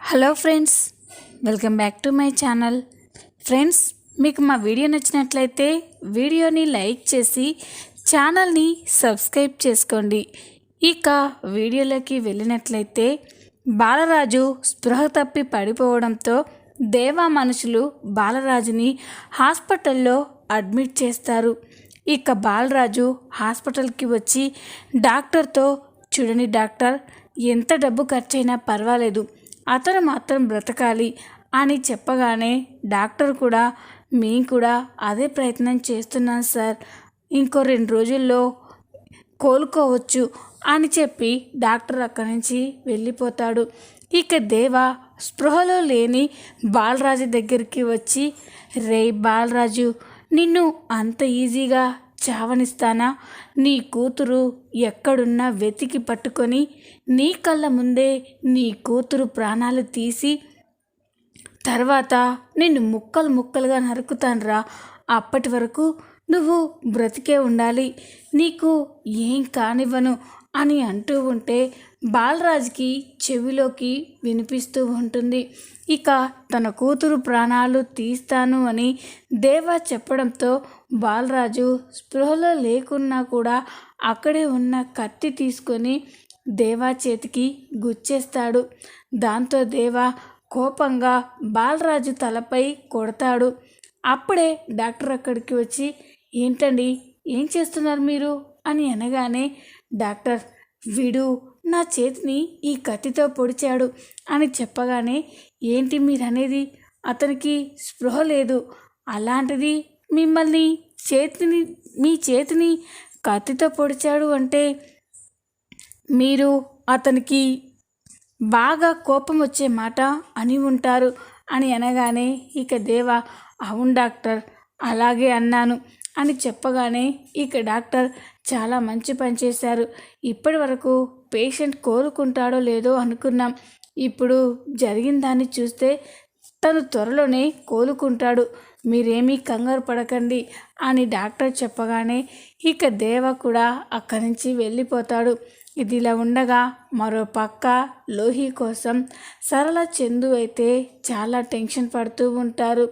Hello friends welcome back to my channel. Friends మీకు మా video నచ్చినట్లయితే వీడియోని లైక్ చేసి ఛానల్ని సబ్స్క్రైబ్ చేసుకోండి. ఇక వీడియోలోకి వెళ్ళినట్లయితే బాలరాజు స్పృహ తప్పి పడిపోవడంతో దేవా మనుషులు బాలరాజుని హాస్పిటల్లో అడ్మిట్ చేస్తారు. ఇక బాలరాజు హాస్పిటల్కి వచ్చి డాక్టర్తో చూడండి డాక్టర్ ఎంత డబ్బు ఖర్చైనా పర్వాలేదు. అతను మాత్రం బ్రతకాలి అని చెప్పగానే డాక్టర్ కూడా మేము కూడా అదే ప్రయత్నం చేస్తున్నాం సార్. ఇంకో రెండు రోజుల్లో కోలుకోవచ్చు అని చెప్పి డాక్టర్ అక్కడి నుంచి వెళ్ళిపోతాడు. ఇక దేవ స్పృహలో లేని బాలరాజు దగ్గరికి వచ్చి రే బాలరాజు నిన్ను అంత ఈజీగా చావనిస్తానా? నీ కూతురు ఎక్కడున్నా వెతికి పట్టుకొని నీ కళ్ళ ముందే నీ కూతురు ప్రాణాలు తీసి తర్వాత నిన్ను ముక్కలు ముక్కలుగా నరుకుతానురా. అప్పటి వరకు నువ్వు బ్రతికే ఉండాలి. నీకు ఏం కానివ్వను అని అంటూ ఉంటే బాలరాజుకి చెవిలోకి వినిపిస్తూ ఉంటుంది. ఇక తన కూతురు ప్రాణాలు తీస్తాను అని దేవా చెప్పడంతో బాలరాజు స్పృహలో లేకున్నా కూడా అక్కడే ఉన్న కత్తి తీసుకొని దేవా చేతికి గుచ్చేస్తాడు. దాంతో దేవా కోపంగా బాలరాజు తలపై కొడతాడు. అప్పుడే డాక్టర్ అక్కడికి వచ్చి ఏంటండి? ఏం చేస్తున్నారు మీరు? అని అనగానే డాక్టర్ వీడు నా చేతిని ఈ కత్తితో పొడిచాడు అని చెప్పగానే ఏంటి మీరనేది? అతనికి స్పృహ లేదు. అలాంటిది మిమ్మల్ని చేతిని మీ చేతిని కత్తితో పొడిచాడు అంటే మీరు అతనికి బాగా కోపం వచ్చే మాట అని ఉంటారు అని అనగానే ఇక దేవ అవును డాక్టర్ అలాగే అన్నాను అని చెప్పగానే ఇక డాక్టర్ చాలా మంచి పని చేశారు. ఇప్పటి వరకు పేషెంట్ కోలుకుంటాడో లేదో అనుకున్నాం. ఇప్పుడు జరిగిన దాన్ని చూస్తే తను త్వరలోనే కోలుకుంటాడు. మీరేమీ కంగారు పడకండి అని డాక్టర్ చెప్పగానే ఇక దేవ కూడా అక్కడి నుంచి వెళ్ళిపోతాడు. ఇదిలా ఉండగా మరో పక్క లోహి కోసం సరళ చందు అయితే చాలా టెన్షన్ పడుతూ ఉంటారు.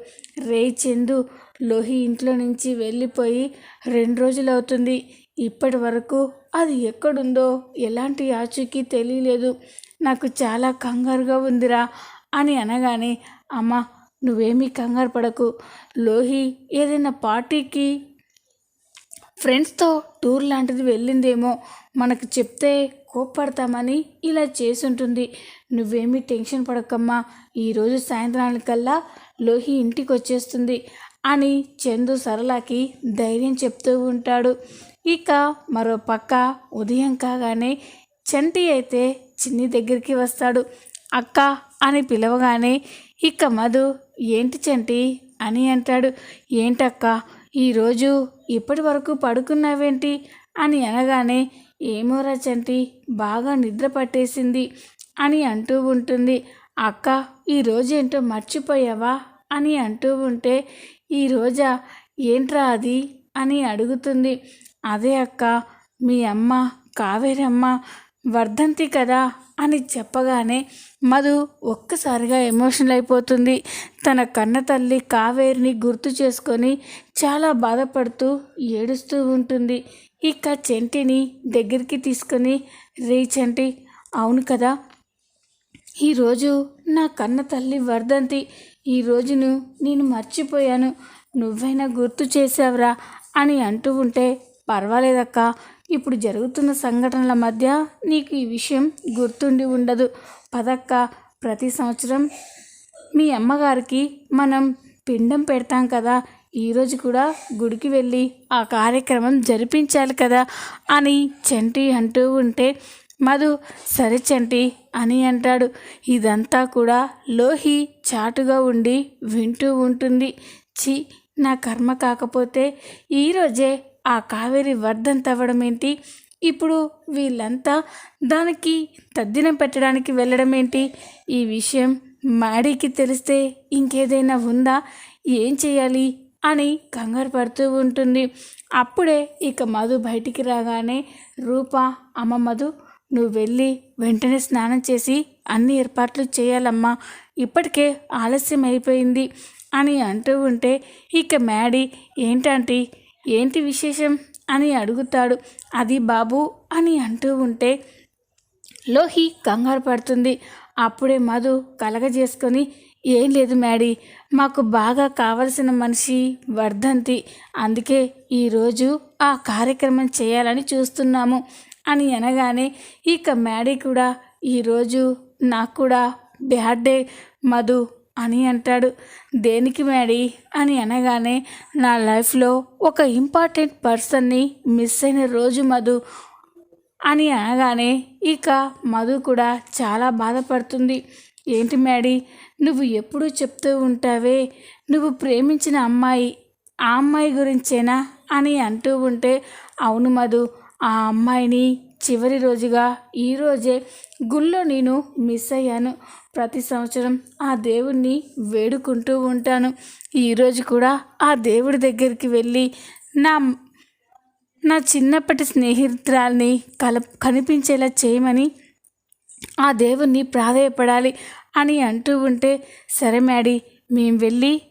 రే చందు లోహి ఇంట్లో నుంచి వెళ్ళిపోయి రెండు రోజులు అవుతుంది. ఇప్పటి వరకు అది ఎక్కడుందో ఎలాంటి ఆచూకీ తెలియలేదు. నాకు చాలా కంగారుగా ఉందిరా అని అనగానే అమ్మా నువ్వేమీ కంగారు పడకు. లోహి ఏదైనా పార్టీకి ఫ్రెండ్స్తో టూర్ లాంటిది వెళ్ళిందేమో. మనకు చెప్తే కోప్పడతామని ఇలా చేసుంటుంది. నువ్వేమీ టెన్షన్ పడకమ్మా. ఈరోజు సాయంత్రానికల్లా లోహి ఇంటికి వచ్చేస్తుంది అని చందు సరళకి ధైర్యం చెప్తూ ఉంటాడు. ఇక మరో పక్క ఉదయం కాగానే చంటి అయితే చిన్ని దగ్గరికి వస్తాడు. అక్క అని పిలవగానే ఇక మధు ఏంటి చంటి? అని అంటాడు. ఏంటక్క ఈరోజు ఇప్పటి వరకు పడుకున్నావేంటి? అని అనగానే ఏమోరా చంటి బాగా నిద్ర పట్టేసింది అని అంటూ ఉంటుంది. అక్క ఈరోజు ఏంటో మర్చిపోయావా? అని అంటూ ఉంటే ఈ రోజా? ఏంట్రా అది? అని అడుగుతుంది. అదే అక్క మీ అమ్మ కావేరమ్మ వర్ధంతి కదా అని చెప్పగానే మధు ఒక్కసారిగా ఎమోషనల్ అయిపోతుంది. తన కన్న తల్లి కావేరిని గుర్తు చేసుకొని చాలా బాధపడుతూ ఏడుస్తూ ఉంటుంది. ఇక చెంటిని దగ్గరికి తీసుకొని రే చెంటి అవును కదా? ఈరోజు నా కన్న తల్లి వర్ధంతి. ఈ రోజును నేను మర్చిపోయాను. నువ్వైనా గుర్తు చేసావురా అని అంటూ ఉంటే పర్వాలేదక్క. ఇప్పుడు జరుగుతున్న సంఘటనల మధ్య నీకు ఈ విషయం గుర్తుండి ఉండదు. పదక్క ప్రతి సంవత్సరం మీ అమ్మగారికి మనం పిండం పెడతాం కదా. ఈరోజు కూడా గుడికి వెళ్ళి ఆ కార్యక్రమం జరిపించాలి కదా అని చంటి అంటూ ఉంటే మధు సరే చంటి అని అంటాడు. ఇదంతా కూడా లోహి చాటుగా ఉండి వింటూ ఉంటుంది. చి నా కర్మ కాకపోతే ఈరోజే ఆ కావేరి వర్ధంతవ్వడం ఏంటి? ఇప్పుడు వీళ్ళంతా దానికి తద్దినం పెట్టడానికి వెళ్ళడం ఏంటి? ఈ విషయం మాడీకి తెలిస్తే ఇంకేదైనా ఉందా? ఏం చేయాలి? అని కంగారు పడుతూ ఉంటుంది. అప్పుడే ఇక మధు బయటికి రాగానే రూప అమ్మ మధు నువ్వు వెళ్ళి వెంటనే స్నానం చేసి అన్ని ఏర్పాట్లు చేయాలమ్మా. ఇప్పటికే ఆలస్యం అయిపోయింది అని అంటూ ఉంటే ఇక మ్యాడీ ఏంటంటే ఏంటి విశేషం? అని అడుగుతాడు. అది బాబు అని అంటూ ఉంటే లోహి కంగారు పడుతుంది. అప్పుడే మధు కలగజేసుకొని ఏం లేదు మ్యాడీ మాకు బాగా కావలసిన మనిషి వర్ధంతి. అందుకే ఈరోజు ఆ కార్యక్రమం చేయాలని చూస్తున్నాము అని అనగానే ఇక మ్యాడీ కూడా ఈరోజు నాకు కూడా బ్యాడ్ డే మధు అని అంటాడు. దేనికి మ్యాడీ? అని అనగానే నా లైఫ్లో ఒక ఇంపార్టెంట్ పర్సన్ని మిస్ అయిన రోజు మధు అని అనగానే ఇక మధు కూడా చాలా బాధపడుతుంది. ఏంటి మ్యాడీ నువ్వు ఎప్పుడూ చెప్తూ ఉంటావే. నువ్వు ప్రేమించిన అమ్మాయి ఆ అమ్మాయి గురించేనా? అని అంటూ ఉంటే అవును మధు ఆ అమ్మాయిని చివరి రోజుగా ఈరోజే గుళ్ళో నేను మిస్ అయ్యాను. ప్రతి సంవత్సరం ఆ దేవుణ్ణి వేడుకుంటూ ఉంటాను. ఈరోజు కూడా ఆ దేవుడి దగ్గరికి వెళ్ళి నా నా చిన్నప్పటి స్నేహితురాల్ని కల కనిపించేలా చేయమని ఆ దేవుణ్ణి ప్రాధాయపడాలి అని అంటూ ఉంటే సరే మ్యాడీ మేము వెళ్ళి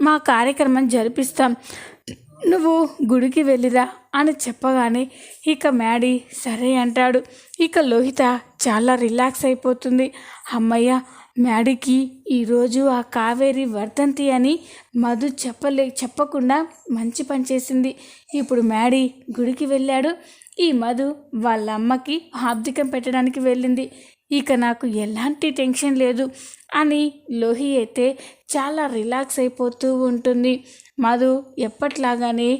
మా కార్యక్రమం జరిపిస్తాం. నువ్వు గుడికి వెళ్ళిరా అని చెప్పగానే ఇక మ్యాడీ సరే అంటాడు. ఇక లోహిత చాలా రిలాక్స్ అయిపోతుంది. అమ్మయ్య మ్యాడీకి ఈరోజు ఆ కావేరి వర్ధంతి అని మధు చెప్పలే చెప్పకుండా మంచి పని చేసింది. ఇప్పుడు మ్యాడీ గుడికి వెళ్ళాడు. ఈ మధు వాళ్ళ అమ్మకి హాబ్దికం పెట్టడానికి వెళ్ళింది. ఇక నాకు ఎలాంటి టెన్షన్ లేదు అని లోహి అయితే చాలా రిలాక్స్ అయిపోతూ ఉంటుంది. మధు ఎప్పట్లాగానే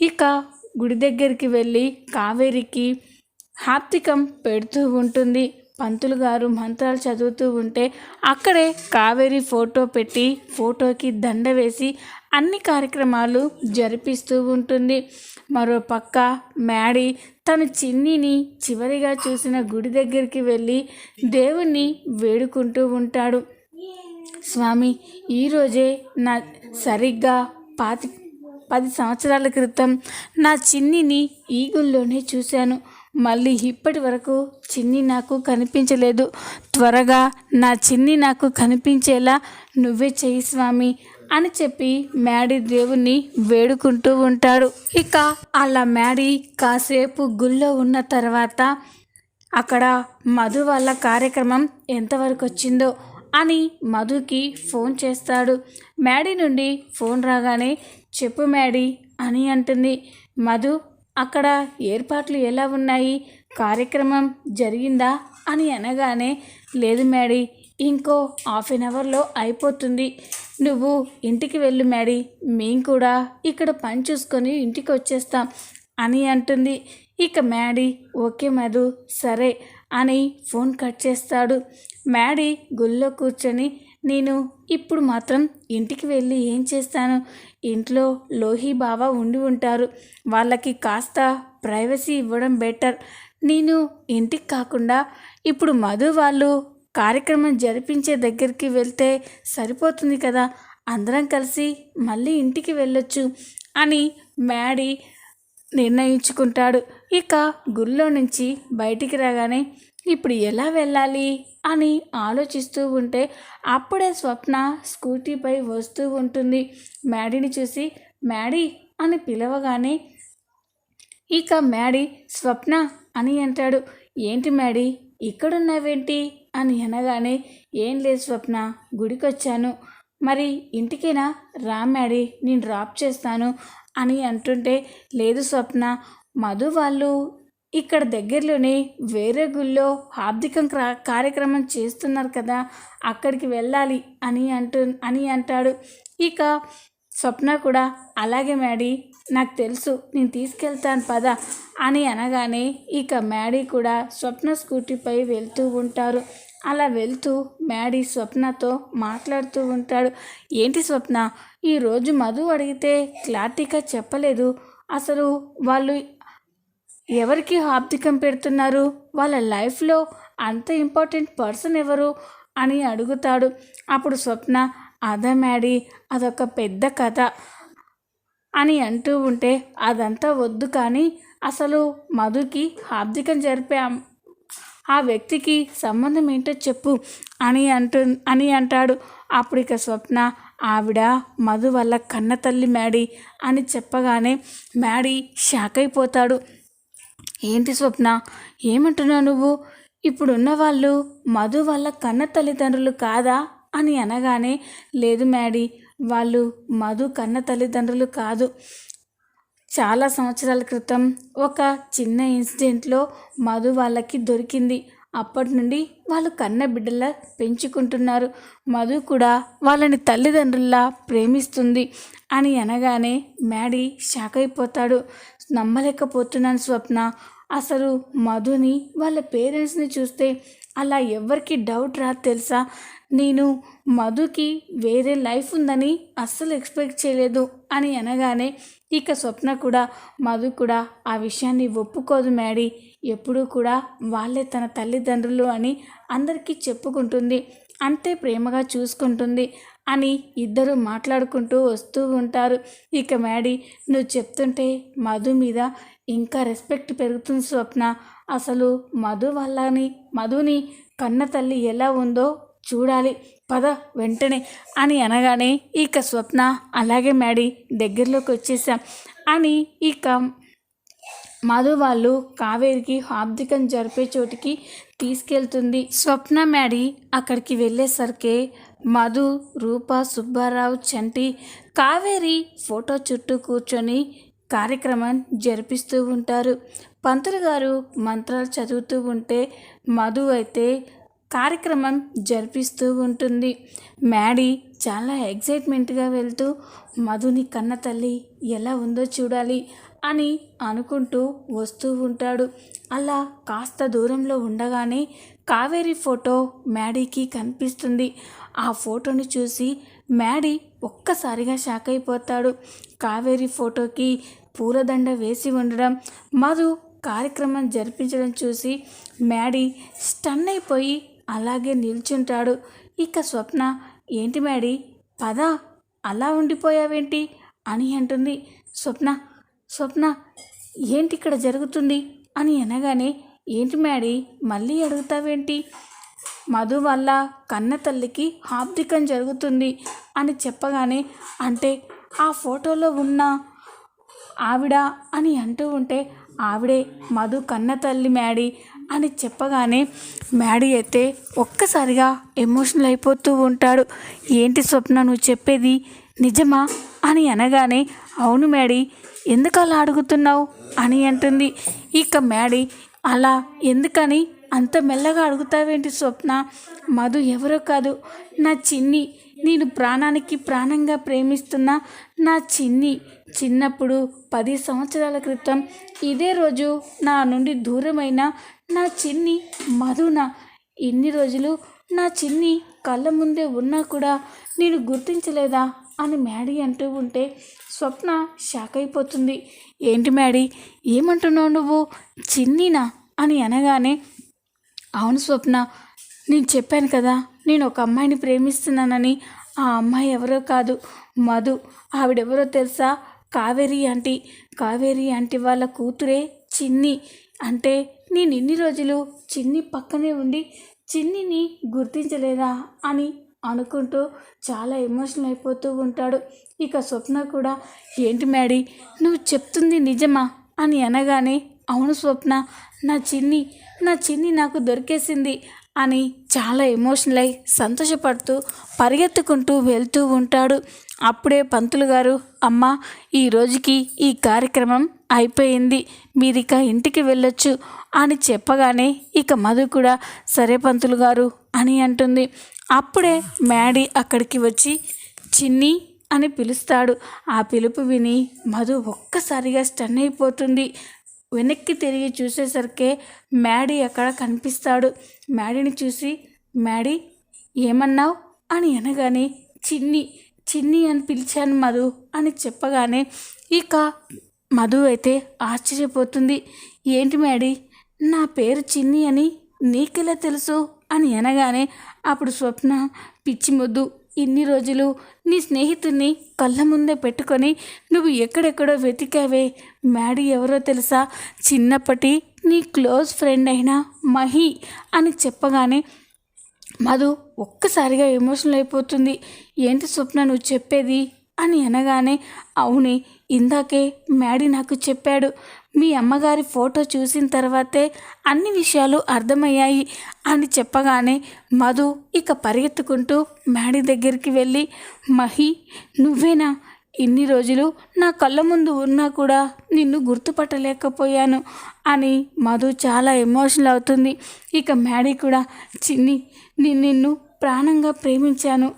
ఇక గుడి దగ్గరికి వెళ్ళి కావేరికి హాప్తికం పెడుతూ ఉంటుంది. పంతులు గారు మంత్రాలు చదువుతూ ఉంటే అక్కడే కావేరి ఫోటో పెట్టి ఫోటోకి దండ వేసి అన్ని కార్యక్రమాలు జరిపిస్తూ ఉంటుంది. మరో పక్క మ్యాడీ తన చిన్నిని చివరిగా చూసిన గుడి దగ్గరికి వెళ్ళి దేవుణ్ణి వేడుకుంటూ ఉంటాడు. స్వామి ఈరోజే నా సరిగ్గా పాతి పది సంవత్సరాల క్రితం నా చిన్నిని ఈగుల్లోనే చూశాను. మళ్ళీ ఇప్పటి వరకు చిన్ని నాకు కనిపించలేదు. త్వరగా నా చిన్ని నాకు కనిపించేలా నువ్వే చెయ్యి స్వామి అని చెప్పి మ్యాడీ దేవుణ్ణి వేడుకుంటూ ఉంటాడు. ఇక అలా మ్యాడీ కాసేపు గుళ్ళో ఉన్న తర్వాత అక్కడ మధు వాళ్ళ కార్యక్రమం ఎంతవరకు వచ్చిందో అని మధుకి ఫోన్ చేస్తాడు. మ్యాడీ నుండి ఫోన్ రాగానే చెప్పు మ్యాడీ అని అంటుంది. మధు అక్కడ ఏర్పాట్లు ఎలా ఉన్నాయి? కార్యక్రమం జరిగిందా? అని అనగానే లేదు మ్యాడీ ఇంకో హాఫ్ అన్ అవర్లో అయిపోతుంది. నువ్వు ఇంటికి వెళ్ళు మ్యాడీ మేము కూడా ఇక్కడ పని చూసుకొని ఇంటికి వచ్చేస్తాం అని అంటుంది. ఇక మ్యాడీ ఓకే మధు సరే అని ఫోన్ కట్ చేస్తాడు. మ్యాడీ గుళ్ళో కూర్చొని నేను ఇప్పుడు మాత్రం ఇంటికి వెళ్ళి ఏం చేస్తాను? ఇంట్లో లోహి బావ ఉండి ఉంటారు. వాళ్ళకి కాస్త ప్రైవసీ ఇవ్వడం బెటర్. నేను ఇంటికి కాకుండా ఇప్పుడు మధు వాళ్ళు కార్యక్రమం జరిపించే దగ్గరికి వెళ్తే సరిపోతుంది కదా? అందరం కలిసి మళ్ళీ ఇంటికి వెళ్ళొచ్చు అని మ్యాడీ నిర్ణయించుకుంటాడు. ఇక గుళ్ళో నుంచి బయటికి రాగానే ఇప్పుడు ఎలా వెళ్ళాలి? అని ఆలోచిస్తూ ఉంటే అప్పుడే స్వప్న స్కూటీపై వస్తూ ఉంటుంది. మ్యాడీని చూసి మ్యాడీ అని పిలవగానే ఇక మ్యాడీ స్వప్న అని అంటాడు. ఏంటి మ్యాడీ ఇక్కడున్నావేంటి? అని అనగానే ఏం లేదు స్వప్న గుడికొచ్చాను. మరి ఇంటికేనా? రా మ్యాడీ నేను డ్రాప్ చేస్తాను అని అంటుంటే లేదు స్వప్న మధు వాళ్ళు ఇక్కడ దగ్గరలోనే వేరే గుళ్ళో హార్దికం కార్యక్రమం చేస్తున్నారు కదా అక్కడికి వెళ్ళాలి అని అంటు అని అంటాడు. ఇక స్వప్న కూడా అలాగే మ్యాడీ నాకు తెలుసు నేను తీసుకెళ్తాను పద అని అనగానే ఇక మ్యాడీ కూడా స్వప్న స్కూటీపై వెళ్తూ ఉంటారు. అలా వెళ్తూ మ్యాడీ స్వప్నతో మాట్లాడుతూ ఉంటాడు. ఏంటి స్వప్న ఈరోజు మధు అడిగితే క్లారిటీగా చెప్పలేదు. అసలు వాళ్ళు ఎవరికి హాబ్దికం పెడుతున్నారు? వాళ్ళ లైఫ్లో అంత ఇంపార్టెంట్ పర్సన్ ఎవరు? అని అడుగుతాడు. అప్పుడు స్వప్న అదా మ్యాడీ అదొక పెద్ద కథ అని అంటూ ఉంటే అదంతా వద్దు కానీ అసలు మధుకి హాబ్దికం జరిపే ఆ వ్యక్తికి సంబంధం ఏంటో చెప్పు అని అంటు అని అంటాడు. అప్పుడు ఇక స్వప్న ఆవిడ మధు వల్ల కన్న తల్లి మ్యాడీ అని చెప్పగానే మ్యాడీ షాక్ అయిపోతాడు. ఏంటి స్వప్న? ఏమంటున్నావు నువ్వు? ఇప్పుడున్న వాళ్ళు మధు వాళ్ళ కన్న తల్లిదండ్రులు కాదా అని అనగానే లేదు మ్యాడీ వాళ్ళు మధు కన్న తల్లిదండ్రులు కాదు. చాలా సంవత్సరాల క్రితం ఒక చిన్న ఇన్సిడెంట్లో మధు వాళ్ళకి దొరికింది. అప్పటి నుండి వాళ్ళు కన్న బిడ్డలా పెంచుకుంటున్నారు. మధు కూడా వాళ్ళని తల్లిదండ్రుల్లా ప్రేమిస్తుంది అని అనగానే మ్యాడీ షాక్ అయిపోతాడు. నమ్మలేకపోతున్నాను స్వప్న. అసలు మధుని వాళ్ళ పేరెంట్స్ని చూస్తే అలా ఎవరికి డౌట్ రాదు తెలుసా? నేను మధుకి వేరే లైఫ్ ఉందని అస్సలు ఎక్స్పెక్ట్ చేయలేదు అని అనగానే ఇక స్వప్న కూడా మధు కూడా ఆ విషయాన్ని ఒప్పుకోదు మ్యాడీ. ఎప్పుడూ కూడా వాళ్ళే తన తల్లిదండ్రులు అని అందరికీ చెప్పుకుంటుంది. అంతే ప్రేమగా చూసుకుంటుంది. అని ఇద్దరు మాట్లాడుకుంటూ వస్తూ ఉంటారు. ఇక మ్యాడీ నువ్వు చెప్తుంటే మధు మీద ఇంకా రెస్పెక్ట్ పెరుగుతుంది స్వప్న. అసలు మధు వల్లని మధుని కన్న తల్లి ఎలా ఉందో చూడాలి. పద వెంటనే అని అనగానే ఇక స్వప్న అలాగే మ్యాడీ దగ్గరలోకి వచ్చేసాం అని ఇక మధు వాళ్ళు కావేరికి హాబ్దికం జరిపే చోటికి తీసుకెళ్తుంది. స్వప్న మ్యాడీ అక్కడికి వెళ్ళేసరికి మధు రూప సుబ్బారావు చంటి కావేరి ఫోటో చుట్టూ కూర్చొని కార్యక్రమం జరిపిస్తూ ఉంటారు. పంతులు గారు మంత్రాలు చదువుతూ ఉంటే మధు అయితే కార్యక్రమం జరిపిస్తూ ఉంటుంది. మ్యాడీ చాలా ఎగ్జైట్మెంట్గా వెళ్తూ మధుని కన్న తల్లి ఎలా ఉందో చూడాలి. అని అనుకుంటూ వస్తూ ఉంటాడు. అలా కాస్త దూరంలో ఉండగానే కావేరి ఫోటో మ్యాడీకి కనిపిస్తుంది. ఆ ఫోటోని చూసి మ్యాడీ ఒక్కసారిగా షాక్ అయిపోతాడు. కావేరి ఫోటోకి పూలదండ వేసి ఉండడం మధు కార్యక్రమం జరిపించడం చూసి మ్యాడీ స్టన్ అయిపోయి అలాగే నిల్చుంటాడు. ఇక స్వప్న ఏంటి మ్యాడీ? పద అలా ఉండిపోయావేంటి? అని అంటుంది. స్వప్న స్వప్న ఏంటి ఇక్కడ జరుగుతుంది? అని అనగానే ఏంటి మ్యాడీ మళ్ళీ అడుగుతావేంటి? మధు వల్ల కన్న తల్లికి హాబ్దికం జరుగుతుంది అని చెప్పగానే అంటే ఆ ఫోటోలో ఉన్న ఆవిడ? అని అంటూ ఉంటే ఆవిడే మధు కన్న తల్లి మ్యాడీ అని చెప్పగానే మ్యాడీ అయితే ఒక్కసారిగా ఎమోషనల్ అయిపోతూ ఉంటాడు. ఏంటి స్వప్న నువ్వు చెప్పేది నిజమా? అని అనగానే అవును మ్యాడీ ఎందుకు అలా అడుగుతున్నావు అని అంటుంది. ఇక మ్యాడీ అలా ఎందుకని? అంత మెల్లగా అడుగుతావేంటి స్వప్న? మధు ఎవరో కాదు. నా చిన్ని నేను ప్రాణానికి ప్రాణంగా ప్రేమిస్తున్న నా చిన్ని. చిన్నప్పుడు పది సంవత్సరాల క్రితం ఇదే రోజు నా నుండి దూరమైన నా చిన్ని మధున. ఇన్ని రోజులు నా చిన్ని కళ్ళ ముందే ఉన్నా కూడా నేను గుర్తించలేదా? అని మ్యాడీ అంటూ ఉంటే స్వప్న షాక్ అయిపోతుంది. ఏంటి మ్యాడీ? ఏమంటున్నావు నువ్వు? చిన్నినా? అని అనగానే అవును స్వప్న నేను చెప్పాను కదా నేను ఒక అమ్మాయిని ప్రేమిస్తున్నానని. ఆ అమ్మాయి ఎవరో కాదు మధు. ఆవిడెవరో తెలుసా? కావేరి ఆంటీ. కావేరి ఆంటీ వాళ్ళ కూతురే చిన్ని. అంటే నేను ఇన్ని రోజులు చిన్ని పక్కనే ఉండి చిన్నిని గుర్తించలేదా? అని అనుకుంటూ చాలా ఎమోషనల్ అయిపోతూ ఉంటాడు. ఇక స్వప్న కూడా ఏంటి మ్యాడీ నువ్వు చెప్తుంది నిజమా? అని అనగానే అవును స్వప్న నా చిన్ని నా చిన్ని నాకు దొరికేసింది అని చాలా ఎమోషనల్ అయి సంతోషపడుతూ పరిగెత్తుకుంటూ వెళ్తూ ఉంటాడు. అప్పుడే పంతులు గారు అమ్మ ఈ రోజుకి ఈ కార్యక్రమం అయిపోయింది మీరిక ఇంటికి వెళ్ళొచ్చు అని చెప్పగానే ఇక మధు కూడా సరే పంతులు గారు అని అంటుంది. అప్పుడే మ్యాడీ అక్కడికి వచ్చి చిన్ని అని పిలుస్తాడు. ఆ పిలుపు విని మధు ఒక్కసారిగా స్టన్ అయిపోతుంది. వెనక్కి తిరిగి చూసేసరికి మ్యాడీ అక్కడ కనిపిస్తాడు. మ్యాడీని చూసి మ్యాడీ ఏమన్నావు? అని అనగానే చిన్ని చిన్ని అని పిలిచాను మధు అని చెప్పగానే ఇక మధు అయితే ఆశ్చర్యపోతుంది. ఏంటి మ్యాడీ నా పేరు చిన్ని అని నీకెలా తెలుసు? అని అనగానే అప్పుడు స్వప్న పిచ్చి మొద్దు ఇన్ని రోజులు నీ స్నేహితుడిని కళ్ళ ముందే పెట్టుకొని నువ్వు ఎక్కడెక్కడో వెతికావే. మ్యాడీ ఎవరో తెలుసా? చిన్నప్పటి నీ క్లోజ్ ఫ్రెండ్ అయిన మహి అని చెప్పగానే మధు ఒక్కసారిగా ఎమోషనల్ అయిపోతుంది. ఏంటి స్వప్న నువ్వు చెప్పేది? అని అనగానే అవునే ఇందాకే మ్యాడీ నాకు చెప్పాడు. మీ అమ్మగారి ఫోటో చూసిన తర్వాతే అన్ని విషయాలు అర్థమయ్యాయి అని చెప్పగానే మధు ఇక పరిగెత్తుకుంటూ మ్యాడీ దగ్గరికి వెళ్ళి మహి నువ్వేనా? ఇన్ని రోజులు నా కళ్ళ ముందు ఉన్నా కూడా నిన్ను గుర్తుపట్టలేకపోయాను అని మధు చాలా ఎమోషనల్ అవుతుంది. ఇక మ్యాడీ కూడా చిన్ని నేను నిన్ను ప్రాణంగా ప్రేమించాను.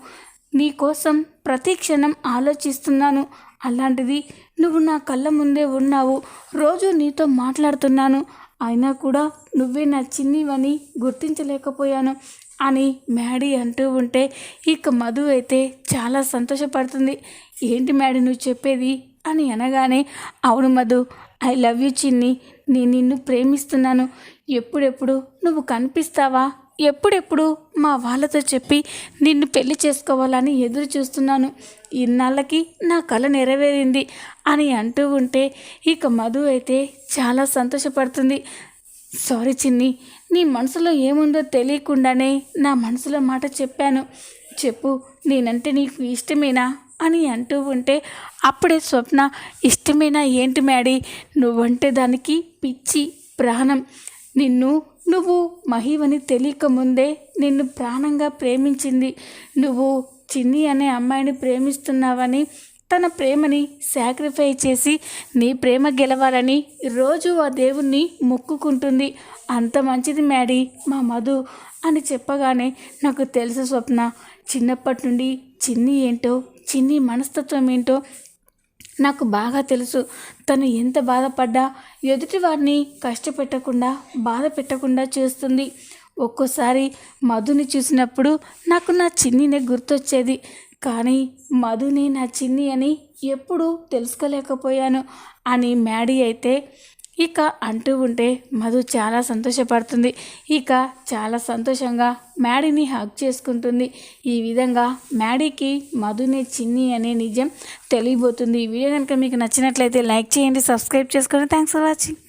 నీ కోసం ప్రతి క్షణం ఆలోచిస్తున్నాను. అలాంటిది నువ్వు నా కళ్ళ ముందే ఉన్నావు. రోజు నీతో మాట్లాడుతున్నాను. అయినా కూడా నువ్వే నా చిన్నివని గుర్తించలేకపోయాను అని మ్యాడీ అంటూ ఉంటే ఇక మధు అయితే చాలా సంతోషపడుతుంది. ఏంటి మ్యాడీ నువ్వు చెప్పేది? అని అనగానే అవును మధు ఐ లవ్ యూ చిన్ని. నేను నిన్ను ప్రేమిస్తున్నాను. ఎప్పుడెప్పుడు నువ్వు కనిపిస్తావా? ఎప్పుడెప్పుడు మా వాళ్ళతో చెప్పి నిన్ను పెళ్ళి చేసుకోవాలని ఎదురు చూస్తున్నాను. ఇన్నాళ్ళకి నా కళ నెరవేరింది అని అంటూ ఉంటే ఇక మధు అయితే చాలా సంతోషపడుతుంది. సారీ చిన్ని నీ మనసులో ఏముందో తెలియకుండానే నా మనసులో మాట చెప్పాను. చెప్పు నేనంటే నీకు ఇష్టమేనా? అని అంటూ ఉంటే అప్పుడే స్వప్న ఇష్టమేనా ఏంటి మ్యాడీ? నువ్వంటే దానికి పిచ్చి ప్రాణం. నిన్ను నువ్వు మహివని తెలియక ముందే నిన్ను ప్రాణంగా ప్రేమించింది. నువ్వు చిన్ని అనే అమ్మాయిని ప్రేమిస్తున్నావని తన ప్రేమని సాక్రిఫై చేసి నీ ప్రేమ గెలవాలని రోజు ఆ దేవుణ్ణి మొక్కుకుంటుంది. అంత మంచిది మ్యాడీ మా మధు అని చెప్పగానే నాకు తెలుసు స్వప్న చిన్నప్పటి నుండి చిన్ని ఏంటో చిన్ని మనస్తత్వం ఏంటో నాకు బాగా తెలుసు. తను ఎంత బాధపడ్డా ఎదుటి వారిని కష్టపెట్టకుండా బాధ పెట్టకుండా చేస్తుంది. ఒక్కోసారి మధుని చూసినప్పుడు నాకు నా చిన్నినే గుర్తొచ్చేది. కానీ మధుని నా చిన్ని అని ఎప్పుడూ తెలుసుకోలేకపోయాను. అని మ్యాడీ అయితే ఇక అంటూ ఉంటే మధు చాలా సంతోషపడుతుంది. ఇక చాలా సంతోషంగా మ్యాడీని హక్ చేసుకుంటుంది. ఈ విధంగా మ్యాడీకి మధుని చిన్ని అనే నిజం తెలియబోతుంది. ఈ వీడియో కనుక మీకు నచ్చినట్లయితే లైక్ చేయండి సబ్స్క్రైబ్ చేసుకోండి థ్యాంక్స్ ఫర్ వాచింగ్.